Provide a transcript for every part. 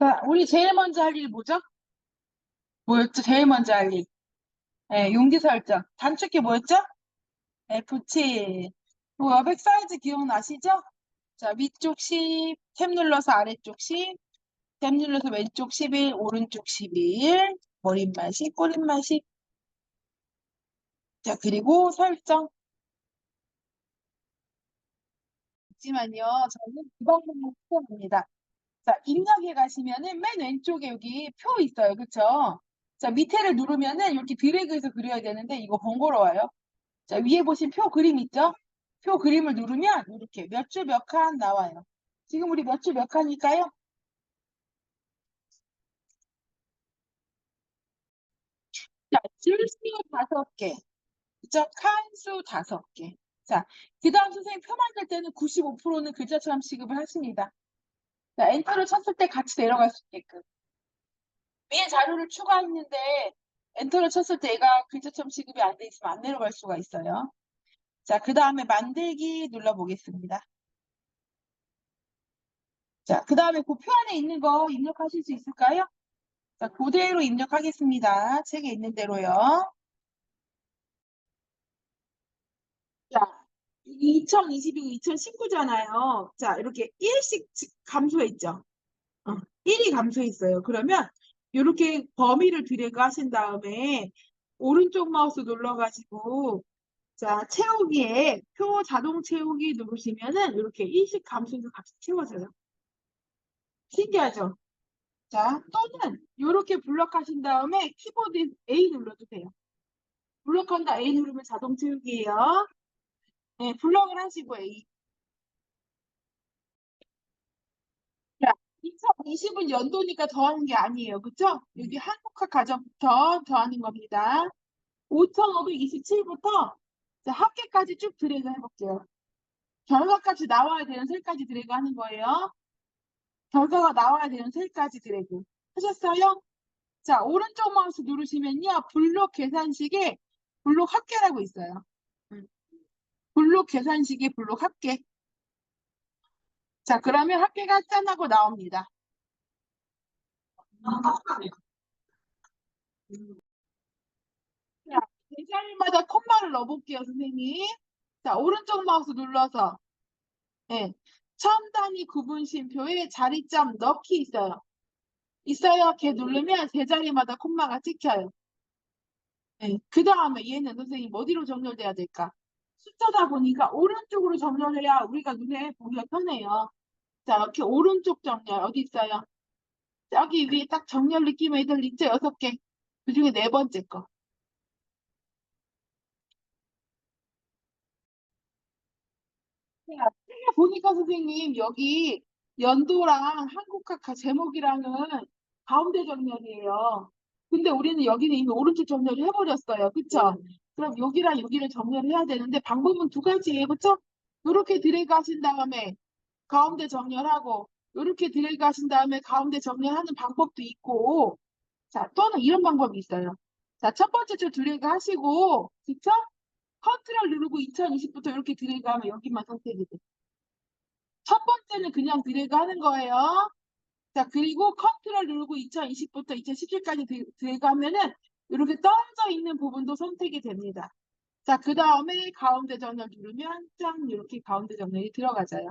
자, 우리 제일 먼저 할 일 뭐죠? 뭐였죠? 제일 먼저 할 일. 네, 용지 설정. 단축키 뭐였죠? F7. 뭐 여백 사이즈 기억나시죠? 자, 위쪽 10, 탭 눌러서 아래쪽 10, 탭 눌러서 왼쪽 11, 오른쪽 11, 머릿말 10, 꼬릿말 10. 자, 그리고 설정. 잠시만요. 저는 이 방법만 추천합니다. 자, 입력해 가시면은 맨 왼쪽에 여기 표 있어요. 그쵸? 자, 밑에를 누르면은 이렇게 드래그해서 그려야 되는데 이거 번거로워요. 자, 위에 보신 표 그림 있죠? 표 그림을 누르면 이렇게 몇줄몇칸 나와요. 지금 우리 몇줄몇 칸일까요? 자, 줄수 다섯 개. 그죠? 칸수 다섯 개. 자, 그 다음 선생님 표 만들 때는 95%는 글자처럼 취급을 하십니다. 자, 엔터를 쳤을 때 같이 내려갈 수 있게끔. 위에 자료를 추가했는데 엔터를 쳤을 때 얘가 글자처럼 취급이 안 돼 있으면 안 내려갈 수가 있어요. 자, 그 다음에 만들기 눌러보겠습니다. 자, 그 다음에 그표 안에 있는 거 입력하실 수 있을까요? 자, 그대로 입력하겠습니다. 책에 있는 대로요. 자, 2022, 2019잖아요. 자, 이렇게 1씩 감소했죠. 어, 1이 감소했어요. 그러면 이렇게 범위를 드래그 하신 다음에 오른쪽 마우스 눌러가지고 자, 채우기에 표 자동 채우기 누르시면은 이렇게 1씩 감소해서 같이 채워져요. 신기하죠? 자, 또는 이렇게 블럭하신 다음에 키보드 A 눌러주세요. 블럭한다 A 누르면 자동 채우기예요. 네, 블럭을 하시고 A. 자, 2020은 연도니까 더하는 게 아니에요. 그쵸? 여기 한국학 가정부터 더하는 겁니다. 5527부터 자, 합계까지 쭉 드래그 해볼게요. 결과까지 나와야 되는 셀까지 드래그 하는 거예요. 결과가 나와야 되는 셀까지 드래그. 하셨어요? 자, 오른쪽 마우스 누르시면요. 블록 계산식에 블록 합계라고 있어요. 음. 블록 계산식에 블록 합계. 자, 그러면 합계가 짠하고 나옵니다. 자, 대자리마다 콤마를 넣어볼게요, 선생님. 자, 오른쪽 마우스 눌러서. 네. 처음 단위 구분 쉼표에 자리점 넣기 있어요. 있어요. 걔 누르면 세 자리마다 콤마가 찍혀요. 네. 그 다음에 얘는 선생님 어디로 정렬돼야 될까? 숫자다 보니까 오른쪽으로 정렬해야 우리가 눈에 보기가 편해요. 자, 이렇게 오른쪽 정렬 어디 있어요? 여기 위에 딱 정렬 느낌 애들 있죠? 여섯 개. 그 중에 네 번째 거. 보니까 선생님 여기 연도랑 한국학 제목이랑은 가운데 정렬이에요. 근데 우리는 여기는 이미 오른쪽 정렬을 해버렸어요. 그쵸? 그럼 여기랑 여기를 정렬을 해야 되는데 방법은 두 가지예요. 그쵸? 이렇게 드래그 하신 다음에 가운데 정렬하고 이렇게 드래그 하신 다음에 가운데 정렬하는 방법도 있고 자 또는 이런 방법이 있어요. 자 첫 번째 줄 드래그 하시고 그쵸? 컨트롤 누르고 2020부터 이렇게 드래그 하면 여기만 선택이 돼. 첫 번째는 그냥 드래그 하는 거예요. 자, 그리고 컨트롤 누르고 2020부터 2017까지 드래그 하면은 이렇게 떨어져 있는 부분도 선택이 됩니다. 자, 그 다음에 가운데 정렬 누르면 짠 이렇게 가운데 정렬이 들어가져요.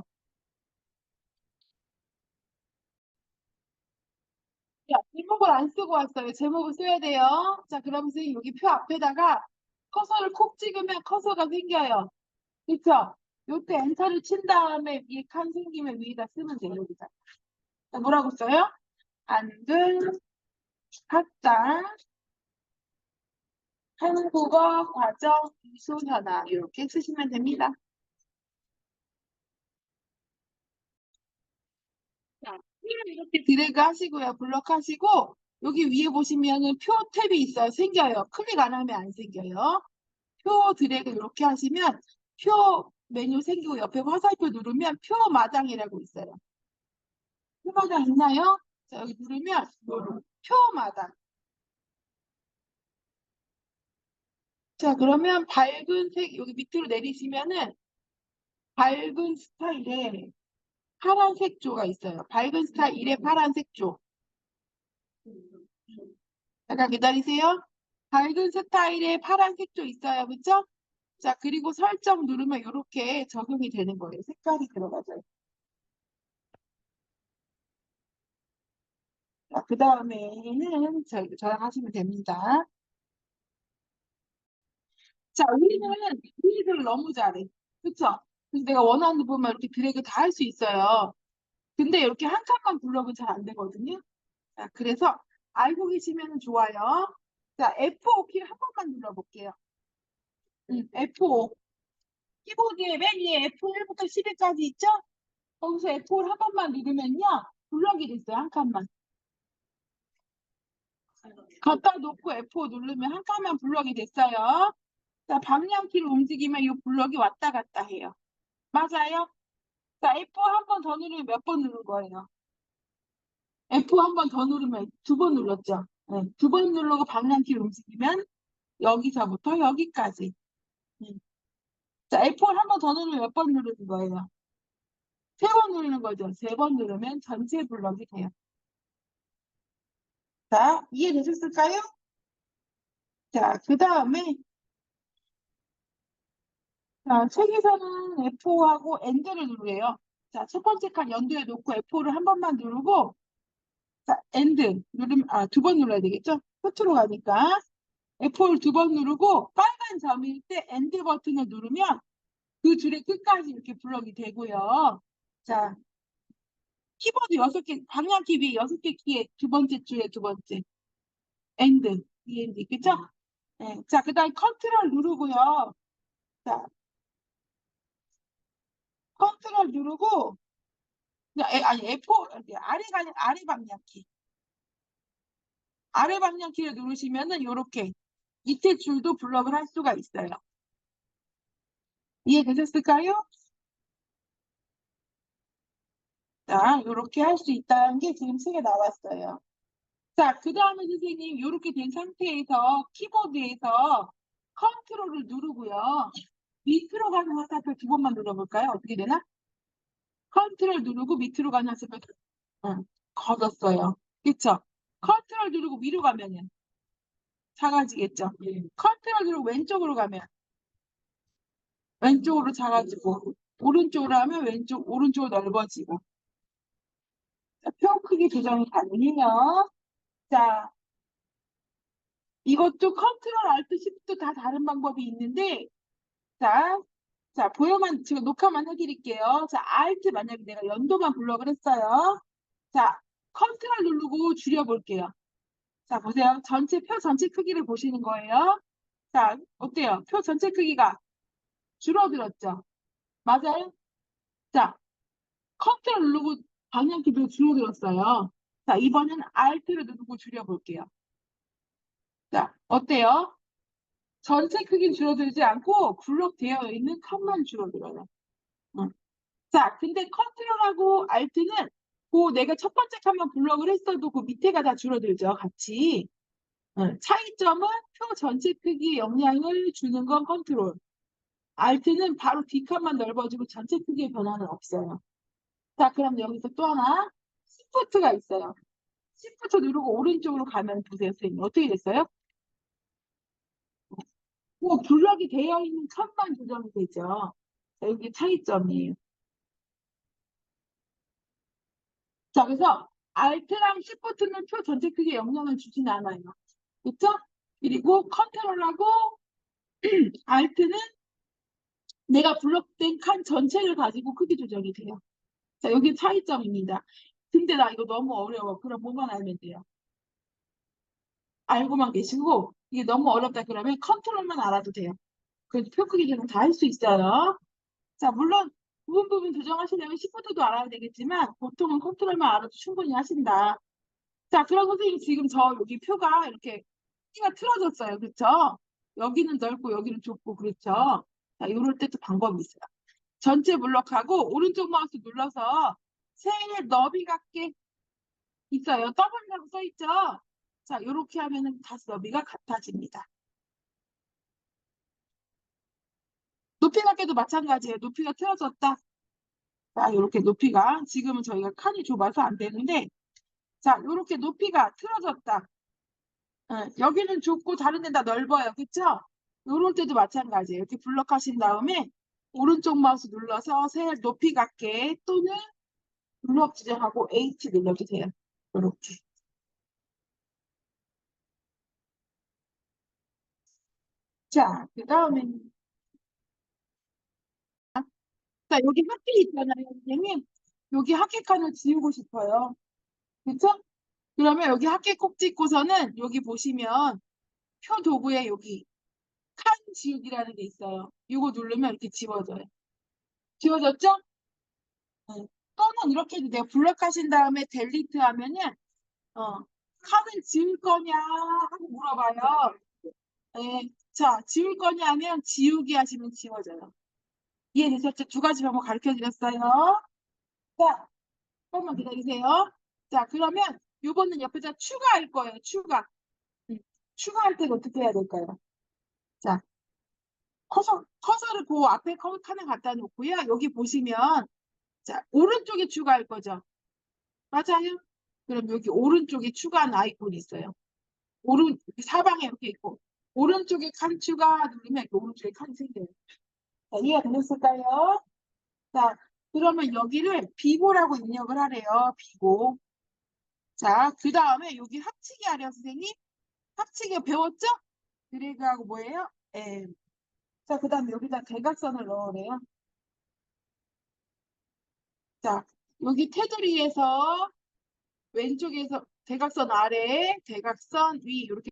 자, 제목을 안 쓰고 왔어요. 제목을 써야 돼요. 자, 그럼 선생님 여기 표 앞에다가 커서를 콕 찍으면 커서가 생겨요. 그쵸? 요때 엔터를 친 다음에 위에 칸 생기면 위에다 쓰면 돼요. 여기다. 자, 뭐라고 써요? 안들 학당 한국어 과정 이수 현황 이렇게 쓰시면 됩니다. 자, 이렇게 드래그 하시고요. 블럭 하시고 여기 위에 보시면은 표 탭이 있어요. 생겨요. 클릭 안 하면 안 생겨요. 표 드래그 이렇게 하시면 표 메뉴 생기고 옆에 화살표 누르면 표 마당이라고 있어요. 표 마당 있나요? 자, 여기 누르면 표 마당. 자, 그러면 밝은 색 여기 밑으로 내리시면은 밝은 스타일의 파란 색 조가 있어요. 밝은 스타일의 파란 색 조. 잠깐 기다리세요. 밝은 스타일의 파란색도 있어요. 그쵸? 자, 그리고 설정 누르면 이렇게 적용이 되는 거예요. 색깔이 들어가죠. 자, 그 다음에는 저, 저랑 하시면 됩니다. 자, 우리는 드래그를 너무 잘해. 그쵸? 그래서 내가 원하는 부분만 이렇게 드래그 다 할 수 있어요. 근데 이렇게 한 칸만 블럭은 잘안 되거든요. 자, 그래서 알고 계시면 좋아요. 자, F5 키를 한 번만 눌러볼게요. 음, F5. 키보드에 맨 위에 F1부터 10일까지 있죠? 거기서 F5를 한 번만 누르면요. 블럭이 됐어요. 한 칸만. 걷다 놓고 F5 누르면 한 칸만 블럭이 됐어요. 자, 방향키를 움직이면 이 블럭이 왔다 갔다 해요. 맞아요? 자, F4 한번 더 누르면 몇 번 누른 거예요? F 한 번 더 누르면 두 번 눌렀죠? 네, 두 번 누르고 방향키를 움직이면 여기서부터 여기까지. 음. 자, F4 한번 더 누르면 몇 번 누르는 거예요? 세 번 누르는 거죠. 세 번 누르면 전체 블럭이 돼요. 자, 이해되셨을까요? 자, 그 다음에 자, 책에서는 F5하고 엔드를 누르래요. 자, 첫 번째 칸 연두에 놓고 F5를 한 번만 누르고 자, 엔드 누르면 아, 두 번 눌러야 되겠죠? 끝으로 가니까 F5를 두 번 누르고 빨간 점일 때 엔드 버튼을 누르면 그 줄의 끝까지 이렇게 블럭이 되고요. 자, 키보드 여섯 개, 방향키 위에 여섯 개 키에 두 번째 줄에 두 번째. 엔드, END, 그쵸? 네. 자, 그 다음에 컨트롤 누르고요. 자, 컨트롤 누르고, 에- 아니, F4, 아래, 방- 아래 방향키. 아래 방향키를 누르시면은 요렇게 밑에 줄도 블럭을 할 수가 있어요. 이해되셨을까요? 자, 요렇게 할 수 있다는 게 지금 책에 나왔어요. 자, 그 다음에 선생님, 요렇게 된 상태에서 키보드에서 컨트롤을 누르고요. 밑으로 가는 화살표 두 번만 눌러볼까요? 어떻게 되나? 컨트롤 누르고 밑으로 가는 화살표 응, 걷었어요. 그쵸? 컨트롤 누르고 위로 가면은 작아지겠죠? 컨트롤 누르고 왼쪽으로 가면 왼쪽으로 작아지고 오른쪽으로 하면 왼쪽, 오른쪽으로 넓어지고 자, 표 크기 조정이 가능해요. 자, 이것도 컨트롤 알트 시프트 다 다른 방법이 있는데 자, 자 보여만 지금 녹화만 해드릴게요. 자, 알트 만약에 내가 연도만 블럭을 했어요. 자, 컨트롤 누르고 줄여볼게요. 자, 보세요. 전체 표 전체 크기를 보시는 거예요. 자, 어때요? 표 전체 크기가 줄어들었죠? 맞아요? 자, 컨트롤 누르고 방향키도 줄어들었어요. 자, 이번엔 Alt를 누르고 줄여볼게요. 자, 어때요? 전체 크기는 줄어들지 않고 블록되어 있는 칸만 줄어들어요. 응. 자, 근데 컨트롤하고 Alt는 그 내가 첫 번째 칸만 블럭을 했어도 그 밑에가 다 줄어들죠, 같이. 응. 차이점은 표 전체 크기에 영향을 주는 건 컨트롤. Alt는 바로 뒷칸만 넓어지고 전체 크기의 변화는 없어요. 자, 그럼 여기서 또 하나 시프트가 있어요. 시프트 누르고 오른쪽으로 가면 보세요, 선생님. 어떻게 됐어요? 뭐 블럭이 되어 있는 칸만 조정이 되죠. 자, 여기 차이점이에요. 자, 그래서 Alt랑 Shift는 표 전체 크기에 영향을 주진 않아요. 그쵸? 그리고 컨트롤하고 Alt는 내가 블록된 칸 전체를 가지고 크기 조정이 돼요. 자, 여기 차이점입니다. 근데 나 이거 너무 어려워. 그럼 뭐만 알면 돼요. 알고만 계시고 이게 너무 어렵다 그러면 컨트롤만 알아도 돼요. 그래서 표 크기 조정 다할 수 있어요. 자, 물론 부분 부분 조정하시려면 시프트도 알아야 되겠지만 보통은 컨트롤만 알아도 충분히 하신다. 자, 그럼 선생님 지금 저 여기 표가 이렇게 키가 틀어졌어요. 그렇죠? 여기는 넓고 여기는 좁고 그렇죠? 자, 이럴 때도 방법이 있어요. 전체 블럭하고 오른쪽 마우스 눌러서 세 너비 같게 있어요. W라고 써있죠? 자, 이렇게 하면은 다시 너비가 같아집니다. 높이 갖게도 마찬가지예요. 높이가 틀어졌다. 자, 이렇게 높이가 지금은 저희가 칸이 좁아서 안 되는데 자, 이렇게 높이가 틀어졌다. 예, 여기는 좁고 다른 데는 다 넓어요. 그쵸? 요럴 때도 마찬가지예요. 이렇게 블럭하신 다음에 오른쪽 마우스 눌러서 셀 높이 갖게 또는 블럭 지정하고 H 눌러주세요. 이렇게. 자, 그 다음에 자, 여기 학계 있잖아요, 선생님. 여기 학계 칸을 지우고 싶어요. 그쵸? 그러면 여기 학계 꼭 찍고서는 여기 보시면 표 도구에 여기 칸 지우기라는 게 있어요. 이거 누르면 이렇게 지워져요. 지워졌죠? 네. 또는 이렇게 해도 돼요. 블럭하신 다음에 델리트 하면은 어, 칸을 지울 거냐 하고 물어봐요. 네. 자, 지울 거냐 하면 지우기 하시면 지워져요. 이해되셨죠? 두 가지 방법 가르쳐 드렸어요. 자, 조금만 기다리세요. 자, 그러면 요거는 옆에다 추가할 거예요. 추가. 음, 추가할 때는 어떻게 해야 될까요? 자, 커서, 커서를 그 앞에 커- 칸에 갖다 놓고요. 여기 보시면 자, 오른쪽에 추가할 거죠. 맞아요? 그럼 여기 오른쪽에 추가한 아이콘이 있어요. 오른 사방에 이렇게 있고 오른쪽에 칸 추가 누르면 오른쪽에 칸이 생겨요. 자, 이해가 되셨을까요? 자, 그러면 여기를 비고라고 입력을 하래요. 비고. 자, 그 다음에 여기 합치기 하래요, 선생님. 합치기 배웠죠? 드래그하고 뭐예요? M. 자, 그 다음에 여기다 대각선을 넣으래요. 자, 여기 테두리에서 왼쪽에서 대각선 아래, 대각선 위 이렇게